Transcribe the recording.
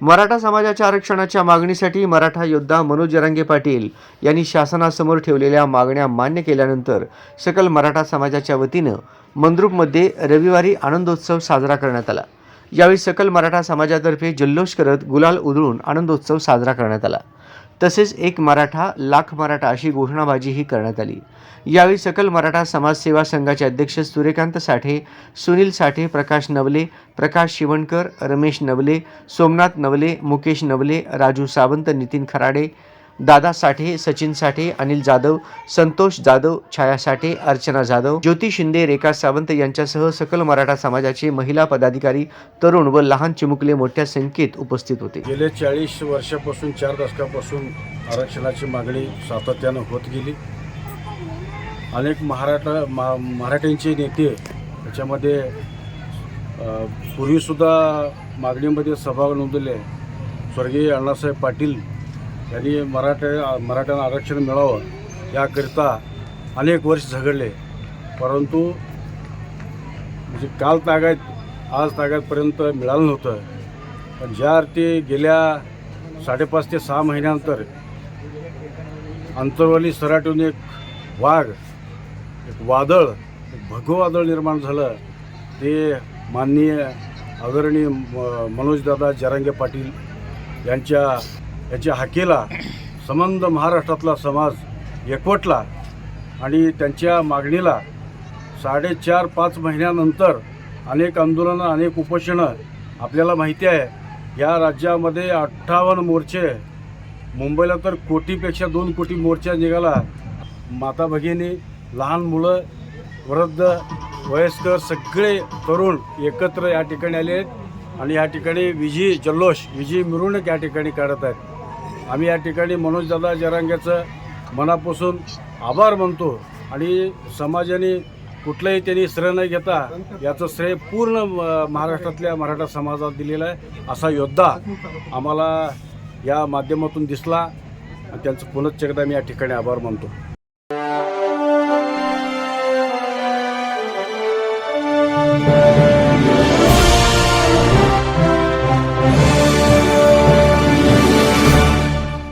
मराठा समाजाच्या आरक्षणाच्या मागणीसाठी मराठा योद्धा मनोज जरांगे पाटील यांनी शासनासमोर ठेवलेल्या मागण्या मान्य केल्यानंतर सकल मराठा समाजाच्या वतीनं मंद्रुपमध्ये रविवारी आनंदोत्सव साजरा करण्यात आला. यावेळी सकल मराठा समाजातर्फे जल्लोष करत गुलाल उधळून आनंदोत्सव साजरा करण्यात आला. तसेच एक मराठा लाख मराठा अशी घोषणाबाजीही करण्यात आली. यावेळी सकल मराठा समाज सेवा संघाचे अध्यक्ष सूर्यकांत साठे सुनील साठे प्रकाश नवले प्रकाश शिवणकर रमेश नवले सोमनाथ नवले मुकेश नवले राजू सावंत नितीन खराडे दादा साठे सचिन साठे अनिल जाधव संतोष जाधव छाया साठे अर्चना जाधव ज्योती शिंदे रेखा सावंत यांच्यासह सकल मराठा समाजाचे महिला पदाधिकारी तरुण व लहान चिमुकले मोठ्या संख्येत उपस्थित होते. गेले चाळीस वर्षापासून चार दशकापासून आरक्षणाची मागणी सातत्यानं होत गेली. अनेक महाराष्ट्र मा मराठ्यांचे नेते त्याच्यामध्ये पूर्वीसुद्धा मागणीमध्ये सहभाग नोंदवले. स्वर्गीय अण्णासाहेब पाटील त्यांनी मराठा मराठ्यांना आरक्षण मिळावं याकरिता अनेक वर्ष झगडले. परंतु म्हणजे काल तागायत आज तागायतपर्यंत मिळालं नव्हतं. पण ज्या अर्थी गेल्या साडेपाच ते सहा महिन्यानंतर अंतरवाली सराटून एक वाघ एक वादळ एक भगवं वादळ निर्माण झालं. ते माननीय आदरणीय म- मनोजदादा जरांगे पाटील यांच्या याच्या हाकेला संबंध महाराष्ट्रातला समाज एकवटला आणि त्यांच्या मागणीला साडेचार पाच महिन्यानंतर अनेक आंदोलनं अनेक उपोषणं आपल्याला माहिती आहे. या राज्यामध्ये अठ्ठावन्न मोर्चे मुंबईला तर कोटीपेक्षा दोन कोटी मोर्चा निघाला. माता भगिनी लहान मुलं वृद्ध वयस्कर सगळे तरुण एकत्र या ठिकाणी आले आहेत. आणि या ठिकाणी विजयी जल्लोष विजयी मिरवणूक या ठिकाणी काढत आहेत. आम्ही या ठिकाणी मनोजदादा जरांग्याचं मनापासून आभार मानतो आणि समाजाने कुठलंही त्यांनी श्रेय न घेता याचं श्रेय पूर्ण म- महाराष्ट्रातल्या मराठा समाजात दिलेलं आहे. असा योद्धा आम्हाला या माध्यमातून दिसला. आणि त्यांचं पुनश्च एकदा मी या ठिकाणी आभार मानतो.